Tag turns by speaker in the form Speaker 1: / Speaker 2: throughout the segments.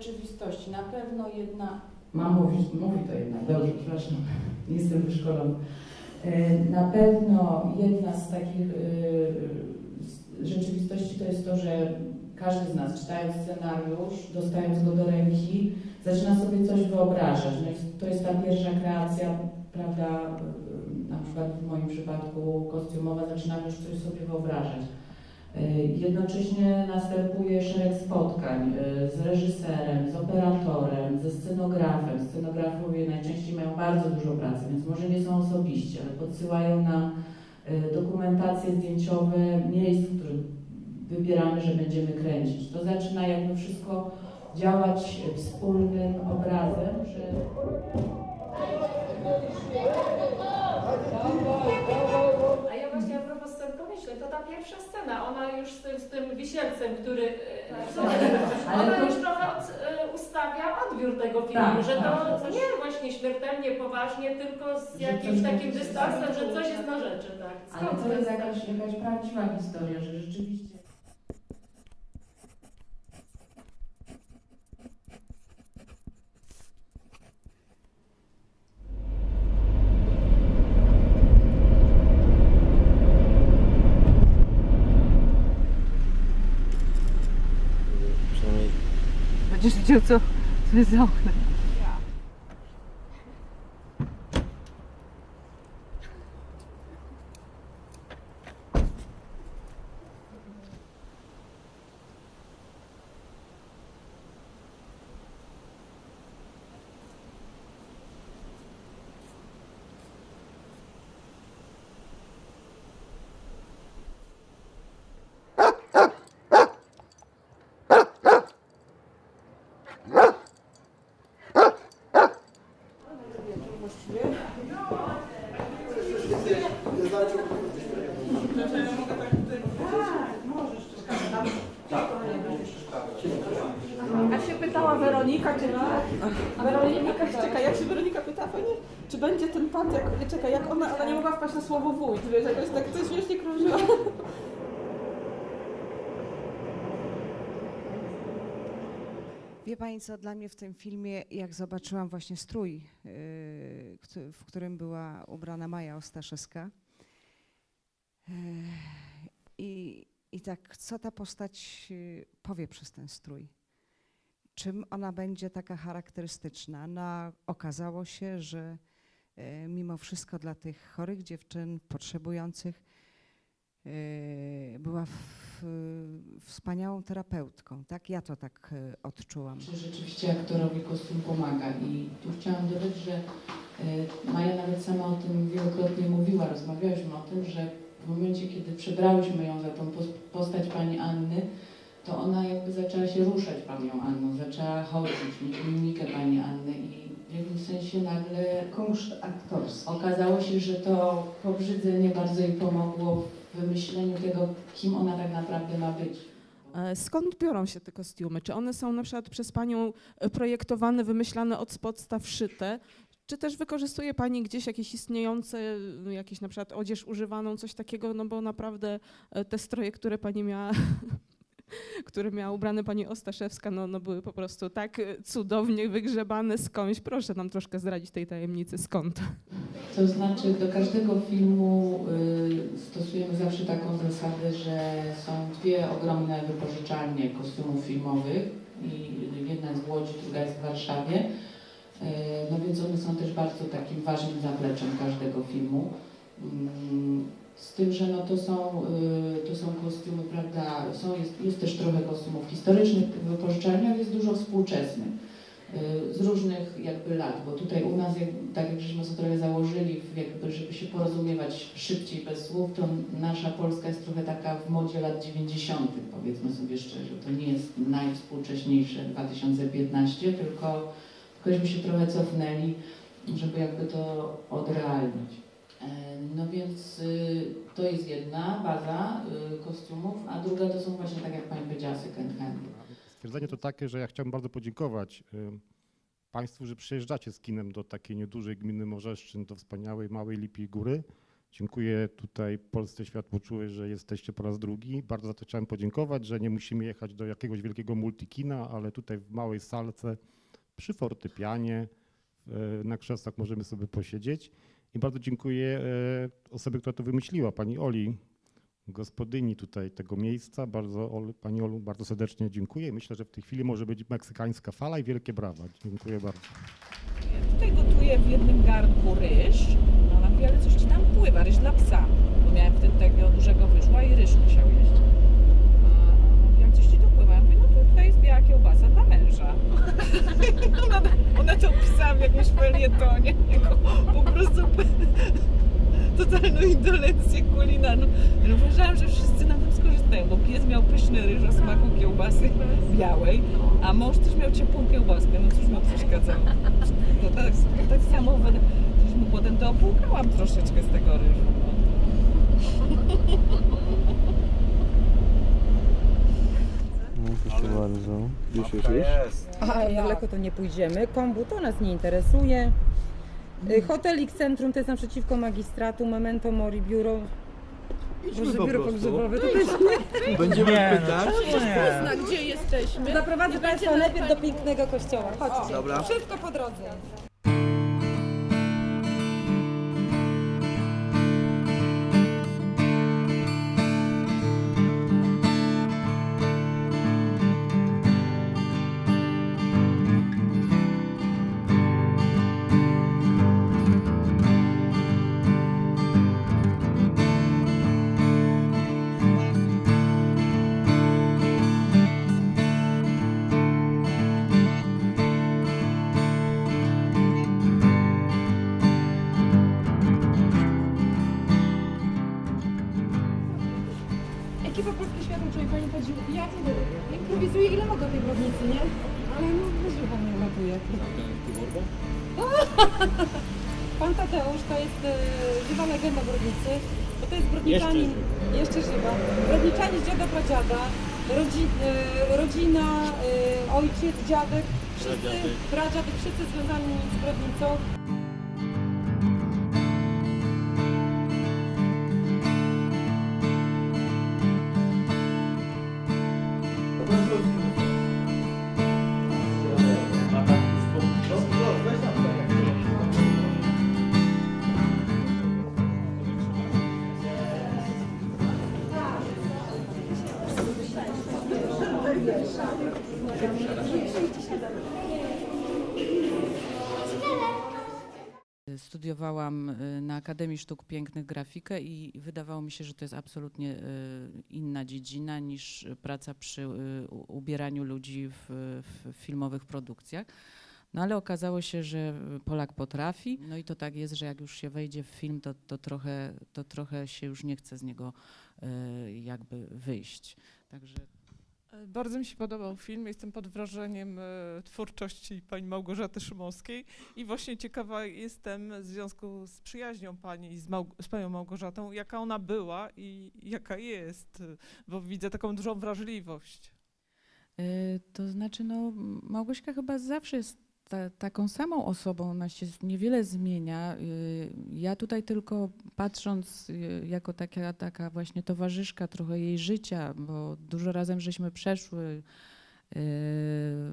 Speaker 1: rzeczywistości. Na pewno jedna
Speaker 2: Mam mówić, mówi to jednak, dobrze, przepraszam, nie jestem wyszkolona. E, Na pewno jedna z takich e, rzeczywistości to jest to, że każdy z nas czytając scenariusz, dostając go do ręki, zaczyna sobie coś wyobrażać. No to jest ta pierwsza kreacja, prawda, e, na przykład w moim przypadku kostiumowa, zaczynam już coś sobie wyobrażać. E, Jednocześnie następuje szereg spotkań e, z reżyserem, z operatorem, ze scenografem. Scenografowie najczęściej mają bardzo dużo pracy, więc może nie są osobiście, ale podsyłają nam e, dokumentacje zdjęciowe miejsc, które wybieramy, że będziemy kręcić. To zaczyna jakby wszystko działać wspólnym obrazem, że
Speaker 3: właśnie a pomyślę, to ta pierwsza scena, ona już z tym, z tym wisielcem, który e, co,
Speaker 2: Ale
Speaker 3: ona już trochę od, e, ustawia odbiór tego filmu,
Speaker 2: Tak,
Speaker 3: że to
Speaker 2: tak.
Speaker 3: nie właśnie śmiertelnie poważnie, tylko z jakimś takim dystansem, że coś jest na rzeczy, tak.
Speaker 2: ale
Speaker 3: Skąd
Speaker 2: to jest jakaś, jakaś prawdziwa historia, że rzeczywiście
Speaker 4: Będziesz widział, co, co jest za oknem.
Speaker 5: Jak się pytała Weronika, czy Weronika, czekaj, jak się Weronika pyta, fajnie, czy będzie ten pan, jak, czekaj, jak ona, ona nie mogła wpaść na słowo wójt, wiesz, jakoś tak to śmiesznie krążyła.
Speaker 4: Wie Pani co, dla mnie w tym filmie, jak zobaczyłam właśnie strój, któ- w którym była ubrana Maja Ostaszewska yy, i, i tak, co ta postać yy, powie przez ten strój? Czym ona będzie taka charakterystyczna? No, okazało się, że mimo wszystko dla tych chorych dziewczyn, potrzebujących, yy, była w, wspaniałą terapeutką. Tak, ja to tak yy, odczułam.
Speaker 2: Czy rzeczywiście aktorowi kostium pomaga i tu chciałam dodać, że e, Maja nawet sama o tym wielokrotnie mówiła, rozmawiałyśmy o tym, że w momencie, kiedy przebrałyśmy ją za tą pos- postać pani Anny, to ona jakby zaczęła się ruszać panią Anną, zaczęła chodzić, mimikę pani Anny i w jakimś sensie nagle
Speaker 4: Kunszt aktorski.
Speaker 2: okazało się, że to pobrzydzenie bardzo jej pomogło w wymyśleniu tego, kim ona tak naprawdę ma być.
Speaker 5: E, Skąd biorą się te kostiumy? Czy one są na przykład przez Panią e, projektowane, wymyślane od podstaw, szyte? Czy też wykorzystuje Pani gdzieś jakieś istniejące, e, jakieś na przykład odzież używaną, coś takiego, no bo naprawdę e, te stroje, które Pani miała, które miała ubrane Pani Ostaszewska, no, no były po prostu tak cudownie wygrzebane skądś. Proszę nam troszkę zdradzić tej tajemnicy, skąd?
Speaker 2: To znaczy do każdego filmu y, stosujemy zawsze taką zasadę, że są dwie ogromne wypożyczalnie kostiumów filmowych i jedna jest w Łodzi, druga jest w Warszawie. Y, no więc one są też bardzo takim ważnym zapleczem każdego filmu. Mm, Z tym, że no to są, y, to są kostiumy, prawda, są, jest, jest też trochę kostiumów historycznych w wypożyczalniach, jest dużo współczesnych y, z różnych jakby lat, bo tutaj u nas, jak, tak jak żeśmy sobie trochę założyli, jakby, żeby się porozumiewać szybciej bez słów, to nasza Polska jest trochę taka w modzie lat 90., powiedzmy sobie szczerze. To nie jest najwspółcześniejsze 2015, tylko, tylko żeśmy się trochę cofnęli, żeby jakby to odrealnić. No więc y, to jest jedna baza y, kostiumów, a druga to są właśnie, tak jak Pani powiedziała, second handy.
Speaker 6: Stwierdzenie to takie, że ja chciałbym bardzo podziękować ym, Państwu, że przyjeżdżacie z kinem do takiej niedużej gminy Morzeszczyn, do wspaniałej Małej Lipiej Góry, Dziękuję tutaj Polsce Światłoczuły, że jesteście po raz drugi. Bardzo za to chciałem podziękować, że nie musimy jechać do jakiegoś wielkiego multikina, ale tutaj w małej salce przy fortepianie na krzesłach możemy sobie posiedzieć. I bardzo dziękuję e, osobie, która to wymyśliła, pani Oli, gospodyni tutaj tego miejsca. Bardzo, pani Olu, bardzo serdecznie dziękuję. Myślę, że w tej chwili może być meksykańska fala i wielkie brawa. Dziękuję bardzo.
Speaker 7: Tutaj gotuję w jednym garnku ryż. No ale coś ci tam pływa, ryż dla psa. Bo miałem wtedy takiego dużego wyszła i ryż musiał jeść. A ona mówi, ale coś ci tu pływa. Ja mówię, no to tutaj jest biała kiełbasa dla męża. ona, ona to pisała w jakimś felietonie. Jako po prostu totalną indolencję kulinarną. Uważałam, że wszyscy na tym skorzystają, bo pies miał pyszny ryż o smaku kiełbasy białej, a mąż też miał ciepłą kiełbaskę. No cóż mu przeszkadzało. To tak, tak samo gdzieś mu potem to opłukałam troszeczkę z tego ryżu.
Speaker 8: No, proszę bardzo. Gdzieś jest już?
Speaker 9: A daleko to nie pójdziemy. Kombu to nas nie interesuje. Y, Hotelik Centrum to jest naprzeciwko magistratu, Memento Mori, biuro. Boże, biuro pogrzebowe. To też
Speaker 10: Będziemy pytać?
Speaker 9: nie. Gdzie jesteśmy? Zaprowadzę Państwa najpierw do pięknego kościoła. Chodźcie.
Speaker 10: Dobra.
Speaker 9: Wszystko po drodze.
Speaker 11: Dziadek, wszyscy, pradziadek, wszyscy związani z Brodnicą.
Speaker 2: Studiowałam y, na Akademii Sztuk Pięknych grafikę i wydawało mi się, że to jest absolutnie y, inna dziedzina niż praca przy y, ubieraniu ludzi w, w filmowych produkcjach. No ale okazało się, że Polak potrafi. No i to tak jest, że jak już się wejdzie w film, to, to, trochę, to trochę się już nie chce z niego jakby wyjść. Także
Speaker 12: Bardzo mi się podobał film. Jestem pod wrażeniem e, twórczości pani Małgorzaty Szymowskiej i właśnie ciekawa jestem w związku z przyjaźnią pani z, Małg- z panią Małgorzatą, jaka ona była i jaka jest, e, bo widzę taką dużą wrażliwość.
Speaker 2: Y, To znaczy, no, Małgośka chyba zawsze jest ta, taką samą osobą, ona się niewiele zmienia. Y, Ja tutaj tylko patrząc y, jako taka, taka właśnie towarzyszka trochę jej życia, bo dużo razem żeśmy przeszły. y,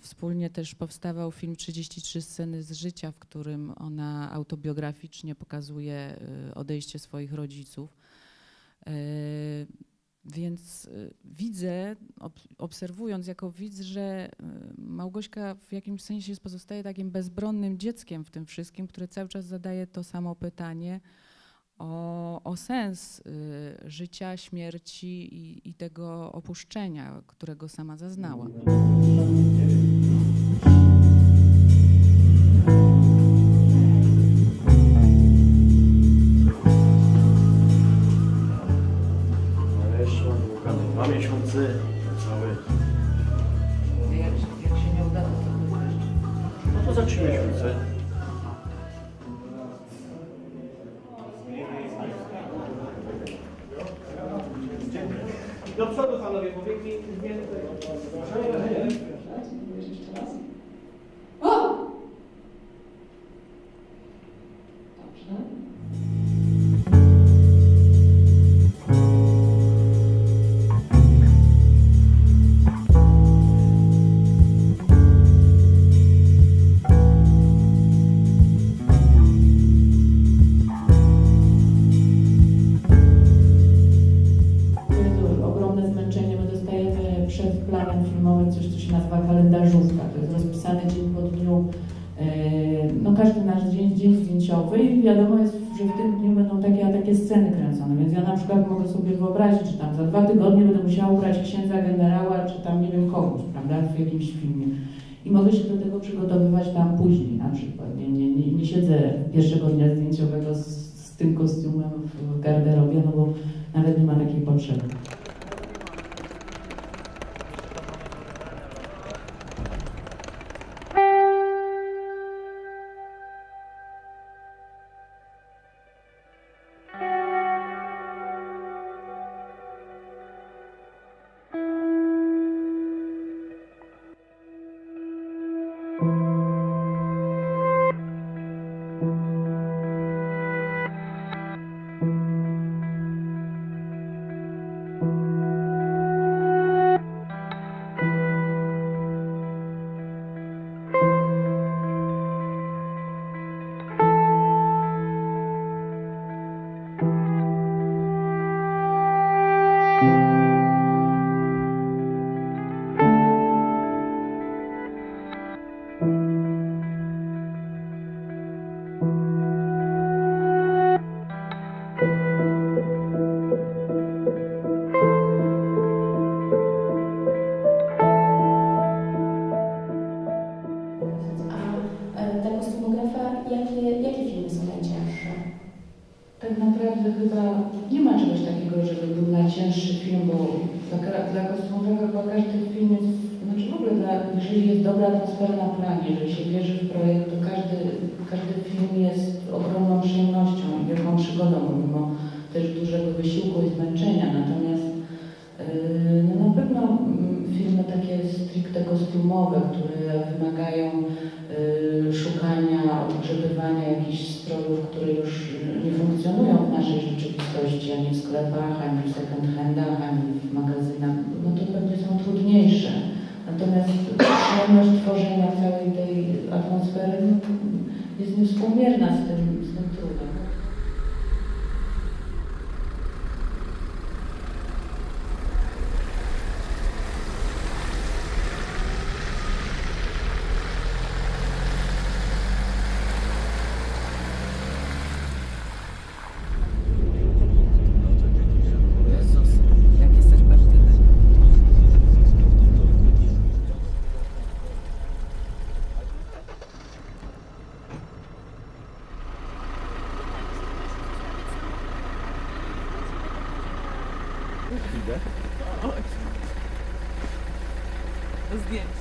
Speaker 2: Wspólnie też powstawał film 33 sceny z życia, w którym ona autobiograficznie pokazuje odejście swoich rodziców. Więc y, widzę, ob, obserwując jako widz, że y, Małgośka w jakimś sensie pozostaje takim bezbronnym dzieckiem w tym wszystkim, które cały czas zadaje to samo pytanie o, o sens y, życia, śmierci i, i tego opuszczenia, którego sama zaznała.
Speaker 10: Dwa miesiące, cały.
Speaker 2: Jak, jak się nie uda, to
Speaker 10: No to za trzy miesiące.
Speaker 2: Jakimś filmie. I mogę się do tego przygotowywać tam później na przykład. Nie, nie, nie, nie siedzę pierwszego dnia zdjęciowego z, z tym kostiumem w garderobie, no bo nawet nie ma takiej potrzeby. Natomiast yy, no na pewno mm, filmy takie stricte kostiumowe, które wymagają yy, szukania, odgrzebywania jakichś strojów, które już nie funkcjonują w naszej rzeczywistości, ani w sklepach, ani w second handach, ani w magazynach, no to pewnie są trudniejsze. Natomiast przyjemność tworzenia całej tej atmosfery no, jest niewspółmierna z tym, z tym trudem.
Speaker 9: Jezus, jak jesteś partyjny.
Speaker 5: Zdjęcia.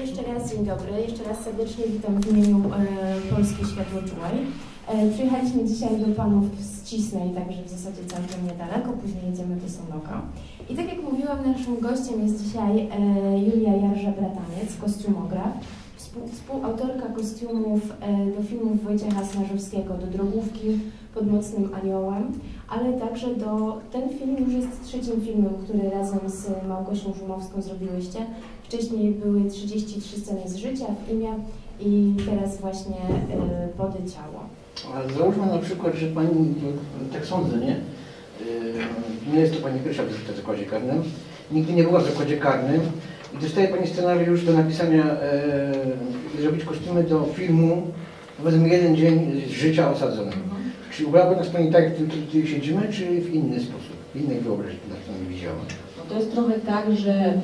Speaker 13: Jeszcze raz dzień dobry, jeszcze raz serdecznie witam w imieniu e, Polskiej Światłoczułej. E, przyjechaliśmy dzisiaj do Panów z Cisnej, także w zasadzie całkiem niedaleko, później jedziemy do Sonoka. I tak jak mówiłam, naszym gościem jest dzisiaj e, Julia Jarża-Brataniec, kostiumograf, współautorka kostiumów e, do filmów Wojciecha Snażowskiego, do Drogówki pod Mocnym Aniołem, ale także do... Ten film już jest trzecim filmem, który razem z Małgosią Żumowską zrobiłyście. Wcześniej były 33 sceny z życia w imię i teraz właśnie y, Pody ciało.
Speaker 10: Załóżmy na przykład, że pani, tak sądzę, nie? Yy, Nie jest to pani pierwsza wizyta w zakładzie karnym. Nigdy nie była w zakładzie karnym dostaje pani scenariusz do napisania i zrobić kostiumy do filmu, powiedzmy jeden dzień życia osadzonego. Czy ubrałaby nas pani tak, jak tu, tu, tu siedzimy, czy w inny sposób, w innej wyobraźni, to nie widziała?
Speaker 2: No to jest trochę tak, że mm,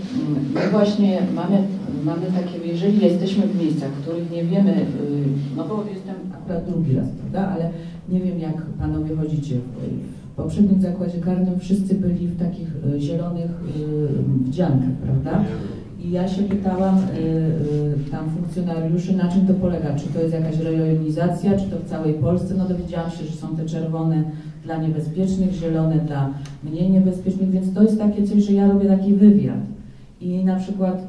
Speaker 2: my właśnie mamy, mamy takie, jeżeli jesteśmy w miejscach, których nie wiemy, y, no bo jestem akurat drugi raz, prawda, ale nie wiem jak panowie chodzicie. W poprzednim zakładzie karnym wszyscy byli w takich y, zielonych y, wdziankach, prawda? I ja się pytałam y, tam funkcjonariuszy, na czym to polega, czy to jest jakaś rejonizacja, czy to w całej Polsce. No dowiedziałam się, że są te czerwone dla niebezpiecznych, zielone dla mniej niebezpiecznych, więc to jest takie coś, że ja robię taki wywiad. I na przykład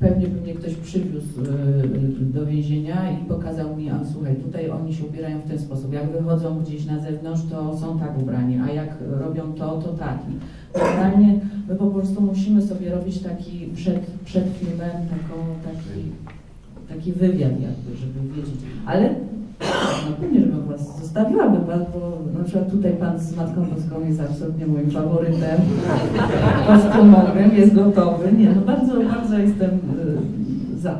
Speaker 2: pewnie by mnie ktoś przywiózł y, do więzienia i pokazał mi, a słuchaj, tutaj oni się ubierają w ten sposób. Jak wychodzą gdzieś na zewnątrz, to są tak ubrani, a jak robią to, to tak. I generalnie my po prostu musimy sobie robić taki przed, przed filmem taką, taki, taki wywiad jakby, żeby wiedzieć. Ale no pewnie, żebym was zostawiłabym was, bo na przykład tutaj pan z Matką Boską jest absolutnie moim faworytem. Kostumowym, jest gotowy. Nie, no bardzo, bardzo jestem y, za.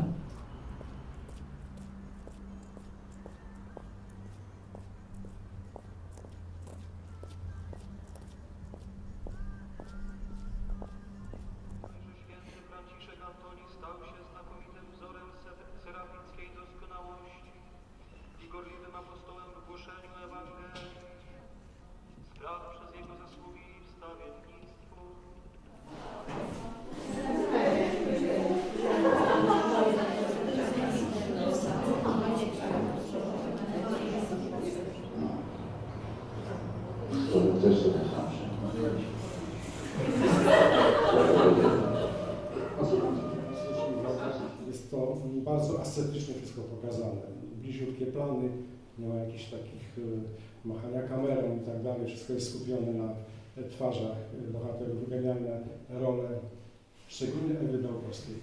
Speaker 14: Święty Franciszek Antoni stał się znakomitym wzorem se- serafickiej doskonałości i gorliwym apostołem w głoszeniu Ewangelii. Spraw przez jego zasługi i wstawiennictwo.
Speaker 15: Jest to bardzo ascetycznie wszystko pokazane. Bliziutkie plany, nie ma jakichś takich y, machania kamerą i tak dalej. Wszystko jest skupione na e, twarzach bohaterów. Genialne role, szczególnie Ewy Dałkowskiej.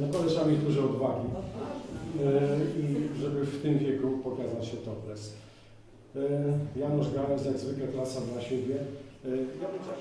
Speaker 15: Naprawdę trzeba mieć dużo odwagi, y, i żeby w tym wieku pokazać się topless. Y, Janusz Gałęz, jak zwykle klasa dla siebie. Y, Ja chciał-